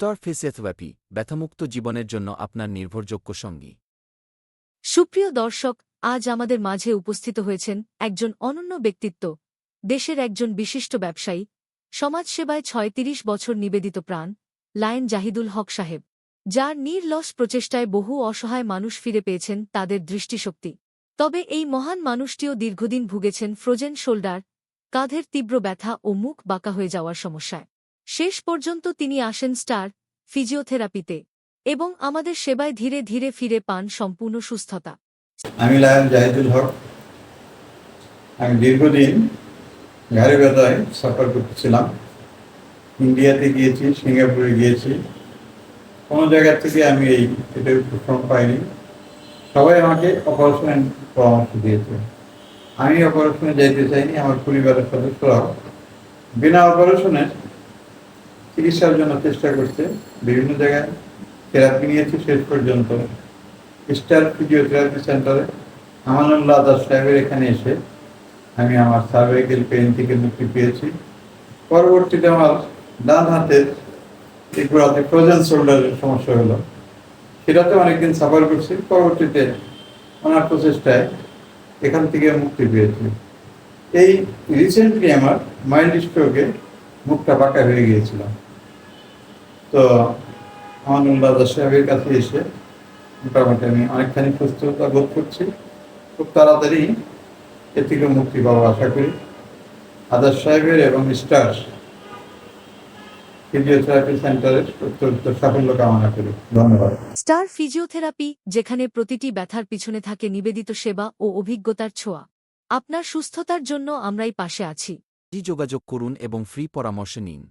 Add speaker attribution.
Speaker 1: Star physiotherapy ব্যথামুক্ত জীবনের জন্য আপনার নির্ভরযোগ্য সঙ্গী।
Speaker 2: সুপ্রিয় দর্শক, আজ আমাদের মাঝে উপস্থিত হয়েছেন একজন অনন্য ব্যক্তিত্ব, দেশের একজন বিশিষ্ট ব্যবসায়ী, সমাজসেবায় ছয়ত্রিশ বছর নিবেদিত প্রাণ, লায়ন জাহিদুল হক সাহেব, যার নির্লস প্রচেষ্টায় বহু অসহায় মানুষ ফিরে পেয়েছেন তাদের দৃষ্টিশক্তি। তবে এই মহান মানুষটিও দীর্ঘদিন ভুগেছেন ফ্রোজেন শোল্ডার, কাঁধের তীব্র ব্যথা ও মুখ বাঁকা হয়ে যাওয়ার সমস্যায়। শেষ পর্যন্ত তিনি আসেন স্টার ফিজিওথেরাপিতে এবং আমাদের সেবায় ধীরে ধীরে ফিরে পান সম্পূর্ণ সুস্থতা।
Speaker 3: আমি লায়ন জাহিদুল হক। আমি দীর্ঘদিন ঘাড়ে ব্যথায় সাফার করতেছিলাম। ইন্ডিয়াতে গিয়েছি, সিঙ্গাপুরে গিয়েছি। কোনো জায়গা থেকে আমি এই এটা উপশম পাইনি। সবাই আমাকে অপারেশনের পরামর্শ দিয়েছে। আমি অপারেশনে যাইতে চাইনি, আমার পরিবারের সদস্যরাও। বিনা অপারেশনের চিকিৎসার জন্য চেষ্টা করছে। বিভিন্ন জায়গায় থেরাপি নিয়েছি শেষ পর্যন্ত। স্টার ফিজিওথেরাপি সেন্টারে আমানুল্লাহ দাস সাহেবের এখানে এসে আমি আমার সার্ভাইকেল পেন থেকে মুক্তি পেয়েছি। পরবর্তীতে আমার ডান হাতের গোড়াতে ফ্রোজেন শোল্ডারের সমস্যা হলো। সেটাতে অনেকদিন সাফার করছি। পরবর্তীতে ওনার প্রচেষ্টায় এখান থেকে মুক্তি পেয়েছি। এই রিসেন্টলি আমার মাইল্ড স্ট্রোকে মুখটা বাঁকা হয়ে গিয়েছিল। তো আমানুল্লাহ দাস সাহেবের কাছে এসে মোটামুটি আমি অনেকখানি সুস্থতা বোধ করছি। খুব তাড়াতাড়ি এ থেকে মুক্তি পাবো আশা করি। আদার সাহেবের এবং স্টার ফিজিওথেরাপি সেন্টারের অত্যন্ত সাফল্য কামনা করি। ধন্যবাদ।
Speaker 2: স্টার ফিজিওথেরাপি যেখানে প্রতিটি ব্যথার পিছনে থাকে নিবেদিত সেবা ও অভিজ্ঞতার ছোঁয়া। আপনার সুস্থতার জন্য আমরাই পাশে আছি।
Speaker 1: যোগাযোগ করুন এবং ফ্রি পরামর্শ নিন।